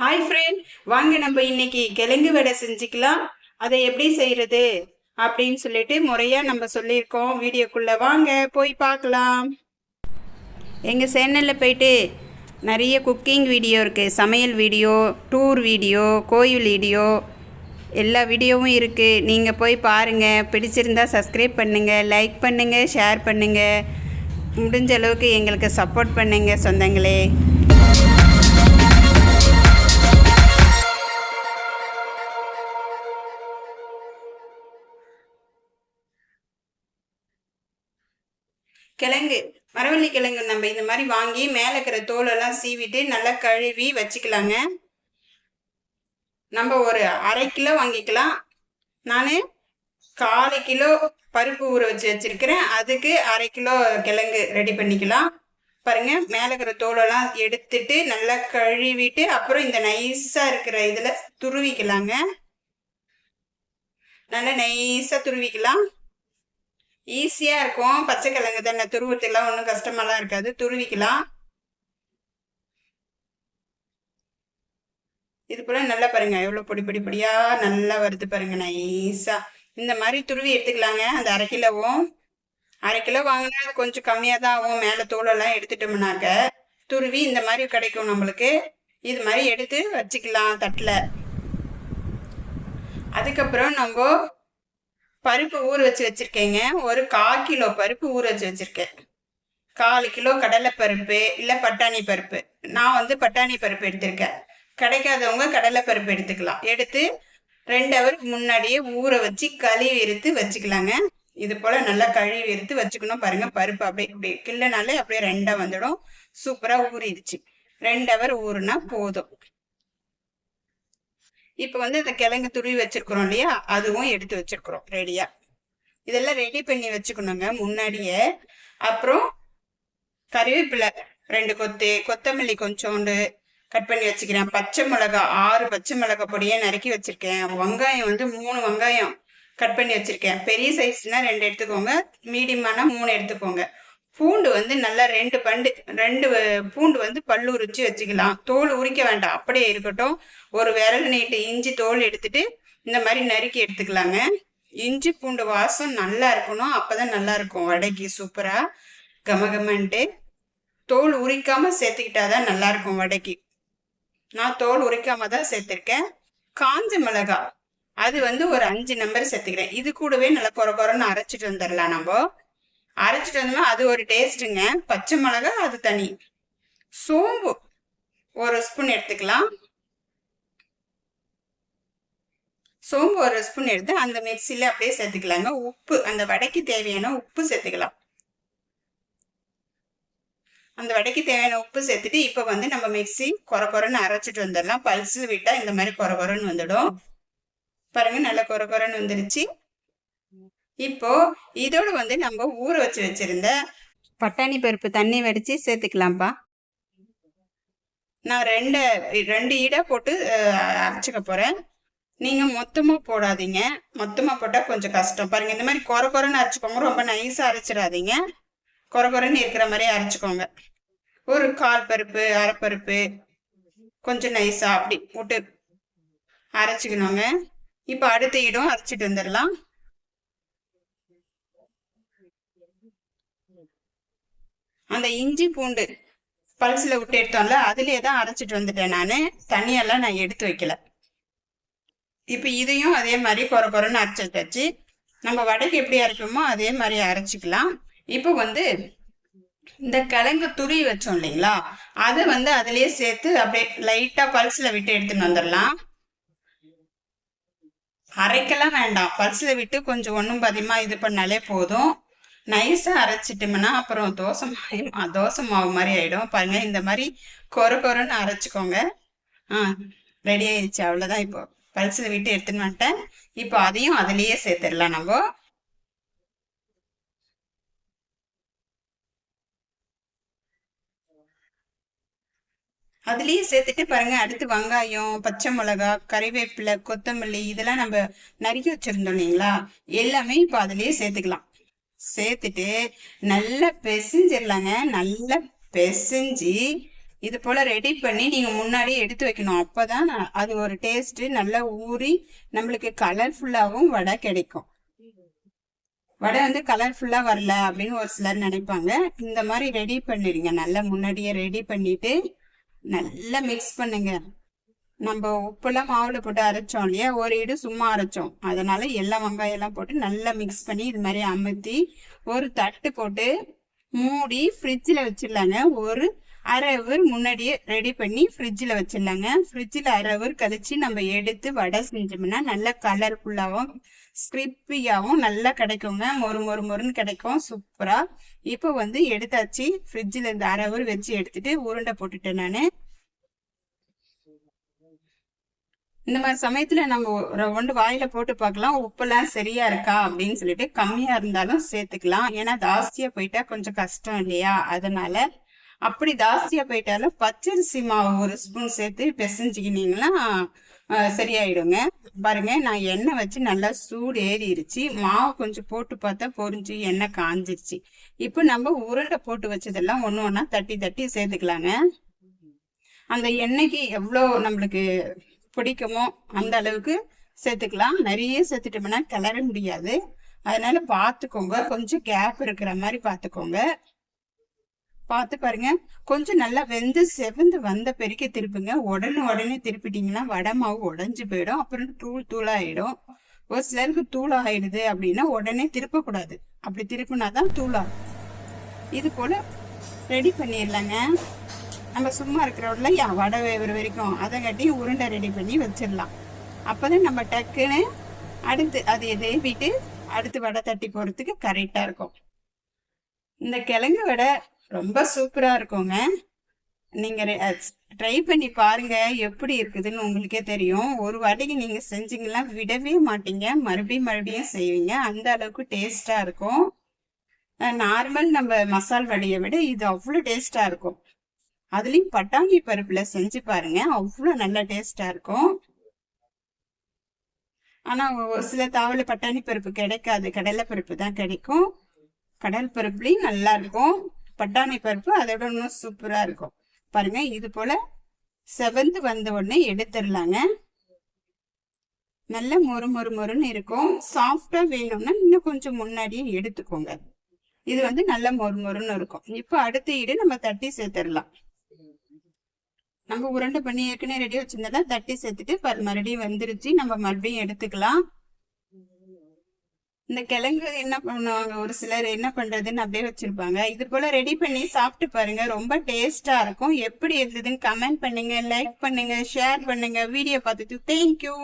Hi friend வாங்க நம்ம இன்னைக்கு கிழங்கு வடை செஞ்சுக்கலாம். அதை எப்படி செய்யறது அப்படின்னு சொல்லிட்டு முறையா நம்ம சொல்லியிருக்கோம். வீடியோக்குள்ள வாங்க போய் பார்க்கலாம். எங்கள் சேனலில் போயிட்டு நிறைய குக்கிங் வீடியோ இருக்குது சமையல் வீடியோ டூர் வீடியோ கோயில் வீடியோ எல்லா வீடியோவும் இருக்குது நீங்கள் போய் பாருங்கள் பிடிச்சிருந்தா சப்ஸ்கிரைப் பண்ணுங்கள் லைக் பண்ணுங்கள் ஷேர் பண்ணுங்கள் முடிஞ்ச அளவுக்கு எங்களுக்கு சப்போர்ட் பண்ணுங்கள் சொந்தங்களே. கிழங்கு மரவள்ளி கிழங்கு நம்ம இந்த மாதிரி வாங்கி மேலே இருக்கிற தோலெல்லாம் சீவிட்டு நல்லா கழுவி வச்சுக்கலாங்க. நம்ம ஒரு அரை கிலோ வாங்கிக்கலாம். நான் கால் கிலோ பருப்பு ஊற வச்சு வச்சிருக்கிறேன். அதுக்கு அரை கிலோ கிழங்கு ரெடி பண்ணிக்கலாம். பாருங்க மேலே இருக்கிற தோலெல்லாம் எடுத்துட்டு நல்லா கழுவிட்டு அப்புறம் இந்த நைஸாக இருக்கிற இதில் துருவிக்கலாங்க. நல்லா நைஸாக துருவிக்கலாம். ஈஸியாக இருக்கும். பச்சை கிழங்கு தானே துருவத்துலாம் ஒன்றும் கஷ்டமாலாம் இருக்காது. துருவிக்கலாம். இது போல் நல்லா பாருங்க. எவ்வளோ பொடி பொடி பொடியாக நல்லா வருது பாருங்கள் நைஸாக இந்த மாதிரி துருவி எடுத்துக்கலாங்க. அந்த அரை கிலோவும். அரை கிலோ வாங்கினா அது கொஞ்சம் கம்மியாக தான் ஆகும். மேலே தோலெல்லாம் எடுத்துட்டோம்னாக்க துருவி இந்த மாதிரி கிடைக்கும் நம்மளுக்கு. இது மாதிரி எடுத்து வச்சுக்கலாம் தட்டில். அதுக்கப்புறம் நம்ம பருப்பு ஊற வச்சு வச்சுருக்கேங்க. ஒரு கால் கிலோ பருப்பு ஊற வச்சு வச்சுருக்கேன். கால் கிலோ கடலை பருப்பு இல்லை பட்டாணி பருப்பு. நான் வந்து பட்டாணி பருப்பு எடுத்திருக்கேன். கிடைக்காதவங்க கடலை பருப்பு எடுத்துக்கலாம். எடுத்து ரெண்டு ஹவருக்கு முன்னாடியே ஊற வச்சு கழுவி எடுத்து வச்சுக்கலாங்க. இது போல் நல்லா கழுவி எடுத்து வச்சுக்கணும் பாருங்கள் பருப்பு அப்படியே இப்படி கிள்ளனாலே அப்படியே ரெண்டாக வந்துடும். சூப்பராக ஊறிடுச்சு. ரெண்டு ஹவர் ஊறுனா போதும். இப்போ வந்து இந்த கிழங்கு துருவி வச்சிருக்கிறோம் இல்லையா? அதுவும் எடுத்து வச்சிருக்கிறோம் ரெடியா இதெல்லாம் ரெடி பண்ணி வச்சுக்கணுங்க முன்னாடியே. அப்புறம் கறிவேப்பிலை ரெண்டு கொத்து கொத்தமல்லி கொஞ்சோண்டு கட் பண்ணி வச்சுக்கிறேன். பச்சை மிளகா ஆறு பச்சை மிளகா பொடியை நறுக்கி வச்சிருக்கேன். வெங்காயம் வந்து மூணு வெங்காயம் கட் பண்ணி வச்சிருக்கேன். பெரிய சைஸ்னா ரெண்டு எடுத்துக்கோங்க மீடியமான மூணு எடுத்துக்கோங்க. பூண்டு வந்து நல்லா ரெண்டு பண்டு ரெண்டு பூண்டு வந்து பல்லு உரிச்சு வச்சுக்கலாம். தோல் உரிக்க வேண்டாம். அப்படியே இருக்கட்டும். ஒரு விரல் நீட்டு இஞ்சி தோல் எடுத்துட்டு இந்த மாதிரி நறுக்கி எடுத்துக்கலாங்க. இஞ்சி பூண்டு வாசம் நல்லா இருக்கணும். அப்போதான் நல்லா இருக்கும் வடைக்கு. சூப்பராக கமகமன்ட்டு தோல் உரிக்காம சேர்த்துக்கிட்டாதான் நல்லா இருக்கும் வடைக்கு. நான் தோல் உரிக்காம தான் சேர்த்துருக்கேன். காஞ்ச மிளகா. அது வந்து ஒரு அஞ்சு நம்பர் சேர்த்துக்கிறேன். இது கூடவே நல்லா குறை குறைன்னு அரைச்சிட்டு வந்துடலாம் நம்ம. அரைச்சிட்டு வந்தோம்னா அது ஒரு டேஸ்ட்டுங்க பச்சை மிளகா அது தனி. சோம்பு ஒரு ஸ்பூன் எடுத்துக்கலாம். சோம்பு ஒரு ஸ்பூன் எடுத்து அந்த மிக்சியில் அப்படியே சேர்த்துக்கலாங்க. உப்பு அந்த வடைக்கு தேவையான உப்பு சேர்த்துக்கலாம். அந்த வடைக்கு தேவையான உப்பு சேர்த்துட்டு இப்போ வந்து நம்ம மிக்ஸி குறை குறைன்னு அரைச்சிட்டு வந்துடலாம். பல்ஸ் விட்டால் இந்த மாதிரி குறை குறைன்னு வந்துடும். பாருங்கள் நல்லா குறை குறைன்னு வந்துருச்சு. இப்போ இதோடு வந்து நம்ம ஊற வச்சு வச்சிருந்த பட்டாணி பருப்பு தண்ணி வடித்து சேர்த்துக்கலாம்ப்பா. நான் ரெண்டு ரெண்டு ஈடாக போட்டு அரைச்சிக்க போகிறேன் நீங்கள் மொத்தமாக போடாதீங்க. மொத்தமாக போட்டால் கொஞ்சம் கஷ்டம். பாருங்கள் இந்த மாதிரி குறை குறைன்னு அரைச்சிக்கோங்க. ரொம்ப நைஸாக அரைச்சிடாதீங்க. குறை குறைன்னு இருக்கிற மாதிரி அரைச்சிக்கோங்க. ஒரு கால் பருப்பு அரைப்பருப்பு கொஞ்சம் நைஸாக அப்படி போட்டு அரைச்சிக்கணுங்க. இப்போ அடுத்த இடம் அரைச்சிட்டு வந்துடலாம். அந்த இஞ்சி பூண்டு பல்சில் விட்டு எடுத்தோம்ல அதுலேயே தான் அரைச்சிட்டு வந்துட்டேன் நான். தண்ணியெல்லாம் நான் எடுத்து வைக்கல. இப்போ இதையும் அதே மாதிரி குறை குறைன்னு அரைச்சிட்டாச்சு நம்ம வடைக்கு எப்படி அரைப்போமோ அதே மாதிரி அரைச்சிக்கலாம். இப்போ வந்து இந்த கிழங்கு துருவி வச்சோம் இல்லைங்களா அதை வந்து அதுலேயே சேர்த்து அப்படியே லைட்டாக பல்ஸில் விட்டு எடுத்துன்னு வந்துடலாம் அரைக்கலாம் வேண்டாம். பல்ஸில் விட்டு கொஞ்சம் ஒன்றும் பதிமா இது பண்ணாலே போதும். நைஸாக அரைச்சிட்டோம்னா அப்புறம் தோசை மாதிரி மா- தோசை மாவு மாதிரி ஆயிடும். பாருங்க இந்த மாதிரி கொர கொரன்னு அரைச்சிக்கோங்க. ஆ ரெடி ஆயிடுச்சு. அவ்வளோதான் இப்போ. பல்ஸ்ல விட்டு எடுத்துன்னு வந்துட்டேன். இப்போ அதையும் அதுலயே சேர்த்துடலாம் நம்ம. அதுலயே சேர்த்துட்டு பாருங்க அடுத்து வெங்காயம் பச்சை மிளகா கறிவேப்பிலை கொத்தமல்லி இதெல்லாம் நம்ம நறுக்கி வச்சிருந்தோம் இல்லைங்களா? எல்லாமே இப்போ அதுலயே சேர்த்துக்கலாம். சேர்த்துட்டு நல்லா பிசைஞ்சிடலாங்க நல்லா பெசிஞ்சு இது போல் ரெடி பண்ணி நீங்கள் முன்னாடி எடுத்து வைக்கணும். அப்போ தான் அது ஒரு டேஸ்ட்டு நல்லா ஊறி நம்மளுக்கு கலர்ஃபுல்லாகவும் வடை கிடைக்கும். வடை வந்து கலர்ஃபுல்லாக வரல அப்படின்னு ஒரு சிலர் நினைப்பாங்க. இந்த மாதிரி ரெடி பண்ணிடுங்க. நல்லா முன்னாடியே ரெடி பண்ணிட்டு நல்லா மிக்ஸ் பண்ணுங்க. நம்ம உப்புலாம் மாவுல போட்டு அரைச்சோம் இல்லையா? ஒரு இடு சும்மா அரைச்சோம். அதனால எல்லா வெங்காயம் எல்லாம் போட்டு நல்லா மிக்ஸ் பண்ணி இது மாதிரி அமுத்தி ஒரு தட்டு போட்டு மூடி ஃப்ரிட்ஜில் வச்சிடலாங்க. ஒரு அரை ஹவர் முன்னாடியே ரெடி பண்ணி ஃப்ரிட்ஜில் வச்சிடலாங்க. ஃப்ரிட்ஜில் அரை ஹவர் கழிச்சு நம்ம எடுத்து வடை செஞ்சோம்னா நல்லா கலர்ஃபுல்லாகவும் ஸ்கிரிப்பியாகவும் நல்லா கிடைக்குங்க. மொறு மொறு மொறுன்னு கிடைக்கும். சூப்பராக இப்போ வந்து எடுத்தாச்சு. ஃப்ரிட்ஜில் இந்த அரை ஹவர் வச்சு எடுத்துட்டு உருண்டை போட்டுட்டேன் நான். இந்த மாதிரி சமயத்துல நம்ம ஒன்று வாயில போட்டு பார்க்கலாம். உப்பெல்லாம் சரியா இருக்கா அப்படின்னு சொல்லிட்டு கம்மியா இருந்தாலும் சேர்த்துக்கலாம். ஏன்னா ஜாஸ்தியா போயிட்டா கொஞ்சம் கஷ்டம் இல்லையா? அதனால அப்படி ஜாஸ்தியா போயிட்டாலும் பச்சரிசி மாவு ஒரு ஸ்பூன் சேர்த்து பிசைஞ்சுக்கினீங்கன்னா சரியாயிடுங்க. பாருங்க நான் எண்ணெய் வச்சு நல்லா சூடு ஏறிடுச்சு மாவு கொஞ்சம் போட்டு பார்த்தா பொறிஞ்சு எண்ணெய் காஞ்சிருச்சு. இப்போ நம்ம உருண்டை போட்டு வச்சதெல்லாம் ஒன்று ஒன்றா தட்டி தட்டி சேர்த்துக்கலாங்க. அந்த எண்ணெய்க்கு எவ்வளோ நம்மளுக்கு பிடிக்குமோ அந்த அளவுக்கு சேர்த்துக்கலாம். நிறைய சேர்த்துட்டோம்னா கிளற முடியாது. அதனால பார்த்துக்கோங்க. கொஞ்சம் கேப் இருக்கிற மாதிரி பார்த்துக்கோங்க. பார்த்து பாருங்க. கொஞ்சம் நல்லா வெந்து செவந்து வந்த பெருக்கி திருப்புங்க. உடனே உடனே திருப்பிட்டீங்கன்னா வடை மாவு உடஞ்சி போயிடும். அப்புறம் தூள் தூளாயிடும். ஒரு சிலருக்கு தூள் ஆயிடுது அப்படின்னா உடனே திருப்பக்கூடாது. அப்படி திருப்பினா தான் தூளாகும். இது போல ரெடி பண்ணிடலாங்க. நம்ம சும்மா இருக்கிறோம்ல யா வடை வேவுற வரைக்கும் அதை கட்டி உருண்டை ரெடி பண்ணி வச்சிடலாம். அப்போ தான் நம்ம டக்குன்னு அடுத்து அதை தேவிட்டு அடுத்து வடை தட்டி போகிறதுக்கு கரெக்டாக இருக்கும். இந்த கிழங்கு வடை ரொம்ப சூப்பராக இருக்குங்க. நீங்கள் ட்ரை பண்ணி பாருங்கள் எப்படி இருக்குதுன்னு உங்களுக்கே தெரியும். ஒரு வாட்டிக்கு நீங்கள் செஞ்சீங்கன்னா விடவே மாட்டீங்க. மறுபடியும் மறுபடியும் செய்வீங்க. அந்த அளவுக்கு டேஸ்ட்டாக இருக்கும். நார்மல் நம்ம மசால் வடையை விட இது அவ்வளோ டேஸ்ட்டாக இருக்கும். அதுலயும் பட்டாணி பருப்புல செஞ்சு பாருங்க. அவ்வளோ நல்ல டேஸ்டா இருக்கும். ஆனா ஒரு சில தாவல பட்டாணி பருப்பு கிடைக்காது. கடலை பருப்பு தான் கிடைக்கும். கடல் பருப்புலையும் நல்லா இருக்கும். பட்டாணி பருப்பு அதோட இன்னும் சூப்பரா இருக்கும். பாருங்க இது போல செவந்து வந்த உடனே எடுத்துடலாங்க. நல்ல மொறு மொறு மொறுன்னு இருக்கும். சாஃப்டா வேணும்னா இன்னும் கொஞ்சம் முன்னாடியே எடுத்துக்கோங்க. இது வந்து நல்ல மொறு மொறுன்னு இருக்கும். இப்போ அடுத்த ஈடு நம்ம தட்டி சேர்த்துடலாம். நம்ம உருண்டை பண்ணி ஏற்கனவே ரெடி வச்சிருந்தா தட்டி சேர்த்துட்டு மறுபடியும் வந்துருச்சு. நம்ம மறுபடியும் எடுத்துக்கலாம். இந்த கிழங்கு என்ன பண்ணுவாங்க? ஒரு சிலர் என்ன பண்றதுன்னு அப்படியே வச்சிருப்பாங்க. இது போல ரெடி பண்ணி சாப்பிட்டு பாருங்க. ரொம்ப டேஸ்டா இருக்கும். எப்படி இருந்ததுன்னு கமெண்ட் பண்ணுங்க லைக் பண்ணுங்க ஷேர் பண்ணுங்க. வீடியோ பார்த்துட்டு தேங்க்யூ